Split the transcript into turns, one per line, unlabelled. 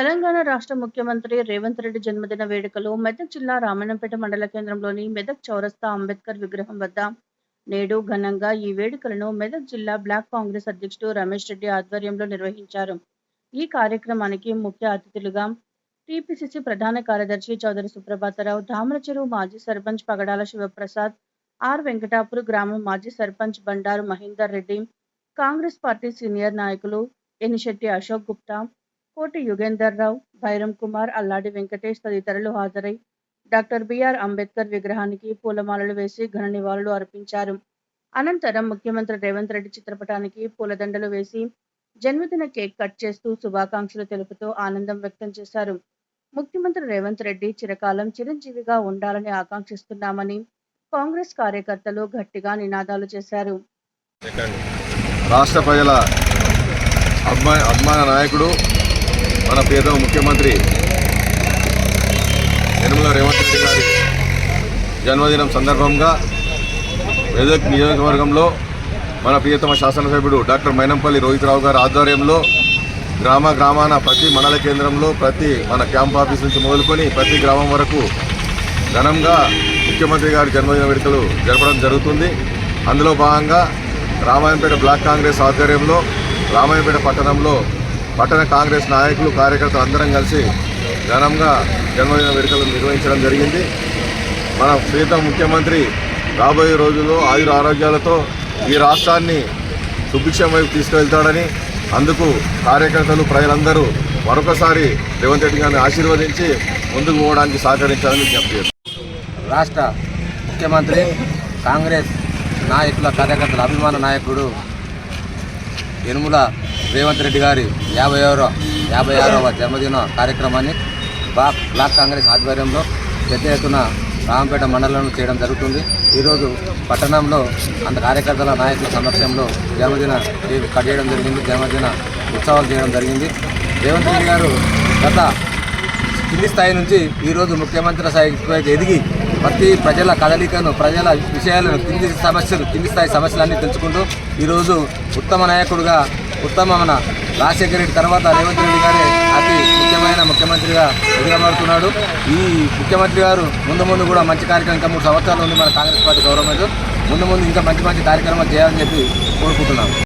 తెలంగాణ రాష్ట్ర ముఖ్యమంత్రి రేవంత్ రెడ్డి జన్మదిన వేడుకలు మెదక్ జిల్లా రామణంపేట మండల కేంద్రంలోని మెదక్ చౌరస్తా అంబేద్కర్ విగ్రహం వద్ద నేడు ఘనంగా ఈ వేడుకలను మెదక్ జిల్లా బ్లాక్ కాంగ్రెస్ అధ్యక్షుడు రమేష్ రెడ్డి ఆధ్వర్యంలో నిర్వహించారు. ఈ కార్యక్రమానికి ముఖ్య అతిథులుగా టీపీసీసీ ప్రధాన కార్యదర్శి చౌదరి సుప్రభాతరావు ధామరచెరువు మాజీ సర్పంచ్ పగడాల శివప్రసాద్ ఆర్ వెంకటాపూర్ గ్రామం మాజీ సర్పంచ్ బండారు మహేందర్ రెడ్డి కాంగ్రెస్ పార్టీ సీనియర్ నాయకులు ఎనిశెట్టి అశోక్ గుప్తా కోటి యుగేందర్ రావు భైరం కుమార్ అల్లాడి వెంకటేష్ తదితరులు హాజరై డాక్టర్ బిఆర్ అంబేద్కర్ విగ్రహానికి పూలమాలలు వేసి ఘన నివాళులు అర్పించారు. అనంతరం ముఖ్యమంత్రి రేవంత్ రెడ్డి చిత్రపటానికి పూలదండలు వేసి జన్మదిన కేక్ కట్ చేస్తూ శుభాకాంక్షలు తెలుపుతూ ఆనందం వ్యక్తం చేశారు. ముఖ్యమంత్రి రేవంత్ రెడ్డి చిరకాలం చిరంజీవిగా ఉండాలని ఆకాంక్షిస్తున్నామని కాంగ్రెస్ కార్యకర్తలు గట్టిగా నినాదాలు చేశారు.
రాష్ట్ర ప్రజల అభిమాన నాయకుడు మన పేద ముఖ్యమంత్రి నిర్మల రేవంత్ రెడ్డి గారి జన్మదినం సందర్భంగా మెదక్ నియోజకవర్గంలో మన ప్రియతమ శాసనసభ్యుడు డాక్టర్ మైనంపల్లి రోహిత్రావు గారి ఆధ్వర్యంలో గ్రామ గ్రామాన ప్రతి మండల కేంద్రంలో ప్రతి మన క్యాంప్ ఆఫీస్ నుంచి మొదలుకొని ప్రతి గ్రామం వరకు ఘనంగా ముఖ్యమంత్రి గారి జన్మదిన వేడుకలు జరపడం జరుగుతుంది. అందులో భాగంగా రామాయంపేట బ్లాక్ కాంగ్రెస్ ఆధ్వర్యంలో రామాయంపేట పట్టణంలో పట్టణ కాంగ్రెస్ నాయకులు కార్యకర్తలు అందరం కలిసి ఘనంగా జన్మదిన వేడుకలు నిర్వహించడం జరిగింది. మన ప్రీతం ముఖ్యమంత్రి రాబోయే రోజుల్లో ఆయుర ఆరోగ్యాలతో ఈ రాష్ట్రాన్ని సుభిక్షం వైపు తీసుకువెళ్తాడని అందుకు కార్యకర్తలు ప్రజలందరూ మరొకసారి రేవంత్ రెడ్డి గారిని ఆశీర్వదించి ముందుకు పోవడానికి సహకరించాలని విజ్ఞప్తి
రాష్ట్ర ముఖ్యమంత్రి కాంగ్రెస్ నాయకుల కార్యకర్తల అభిమాన నాయకుడు యనుముల రేవంత్ రెడ్డి గారి యాభై ఆరో యాభై ఆరవ జన్మదిన కార్యక్రమాన్ని బ్లాక్ బ్లాక్ కాంగ్రెస్ ఆధ్వర్యంలో పెద్ద ఎత్తున రాంపేట మండలంలో చేయడం జరుగుతుంది. ఈరోజు పట్టణంలో అంత కార్యకర్తల నాయకుల సమక్షంలో జన్మదిన కట్ చేయడం జరిగింది. జన్మదిన ఉత్సవాలు చేయడం జరిగింది. రేవంత్ రెడ్డి గారు గత కింది స్థాయి నుంచి ఈరోజు ముఖ్యమంత్రి స్థాయికి ఎదిగి ప్రతి ప్రజల కదలికను ప్రజల విషయాలను కింది సమస్యలు కింది స్థాయి సమస్యలన్నీ తెలుసుకుంటూ ఈరోజు ఉత్తమ నాయకుడుగా ఉత్తమమైన రాజశేఖర రెడ్డి తర్వాత రేవంత్ రెడ్డి గారే అతి ముఖ్యమైన ముఖ్యమంత్రిగా ఎదురబడుతున్నాడు ఈ ముఖ్యమంత్రి గారు ముందు ముందు కూడా మంచి కార్యక్రమం ఇంకా మూడు సంవత్సరాలు ఉంది మన కాంగ్రెస్ పార్టీ గవర్నమెంట్. ముందు ముందు ఇంకా మంచి మంచి కార్యక్రమాలు చేయాలని చెప్పి కోరుకుంటున్నాను.